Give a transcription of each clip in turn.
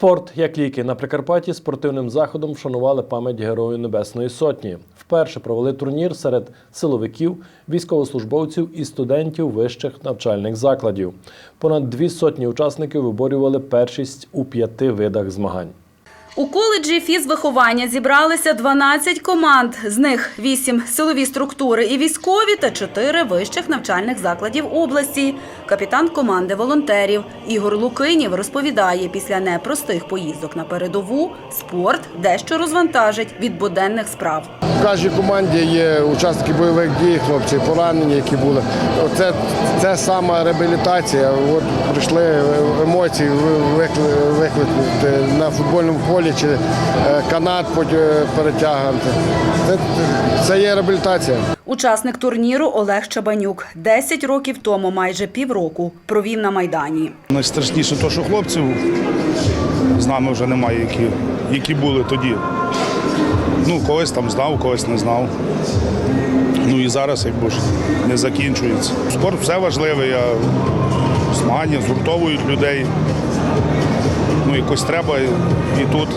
Спорт як ліки на Прикарпатті спортивним заходом вшанували пам'ять Герою Небесної Сотні. Вперше провели турнір серед силовиків, військовослужбовців і студентів вищих навчальних закладів. Понад дві сотні учасників виборювали першість у п'яти видах змагань. У коледжі фізвиховання зібралися 12 команд. З них 8 – силові структури і військові та 4 вищих навчальних закладів області. Капітан команди волонтерів Ігор Лукинів розповідає, після непростих поїздок на передову спорт дещо розвантажить від буденних справ. В кожній команді є учасники бойових дій, хлопці поранені, які були. Це, це сама реабілітація. От прийшли емоції викли- викликати на футбольному полі чи е, канат потім перетягувати. Це, це є реабілітація. Учасник турніру Олег Чабанюк 10 років тому, майже півроку, провів на Майдані. Найстрашніше те, що хлопців з нами вже немає, які, які були тоді. Ну, когось там знав, когось не знав. Ну і зараз якби ж не закінчується. Спорт все важливе, я... змагання згуртовують людей. Ну, якось треба і, тут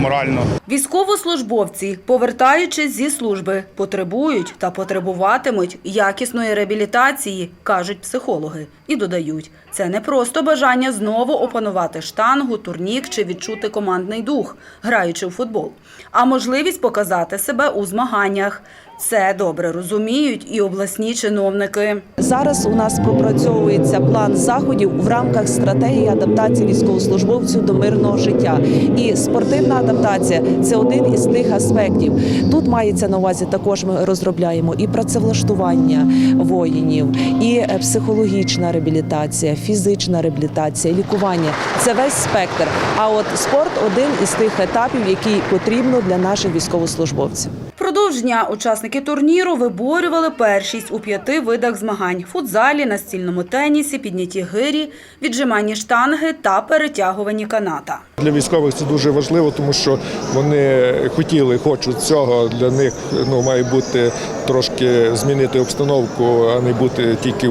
морально. Військовослужбовці, повертаючись зі служби, потребують та потребуватимуть якісної реабілітації, кажуть психологи. І додають, це не просто бажання знову опанувати штангу, турнік чи відчути командний дух, граючи в футбол, а можливість показати себе у змаганнях. Це добре розуміють і обласні чиновники. Зараз у нас пропрацьовується план заходів в рамках стратегії адаптації військовослужбовців до мирного життя. І спортивна адаптація це один із тих аспектів. Тут мається на увазі також. Ми розробляємо і працевлаштування воїнів, і е, психологічна реабілітація, фізична реабілітація, лікування. Це весь спектр. А от спорт один із тих етапів, який потрібно для наших військовослужбовців. Впродовж дня учасники турніру виборювали першість у п'яти видах змагань – футзалі, настільному тенісі, підняті гирі, віджиманні штанги та перетягуванні каната. Для військових це дуже важливо, тому що вони хотіли, хочуть цього. Для них ну має бути трошки змінити обстановку, а не бути тільки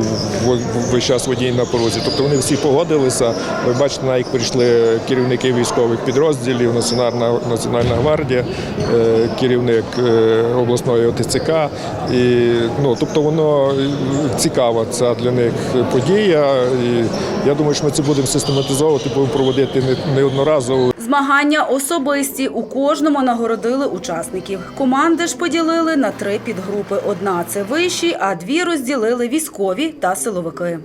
весь час водій на порозі. Тобто вони всі погодилися. Ви бачите, на їх прийшли керівники військових підрозділів, Національна національна гвардія, е, керівник е, обласної ОТЦК. І ну тобто воно цікава ця для них подія. І я думаю, що ми це будемо систематизовувати, будемо проводити неодноразово. Змагання особисті. У кожному нагородили учасників. Команди ж поділили на три підгрупи. Одна – це вищі, а дві розділили військові та силовики.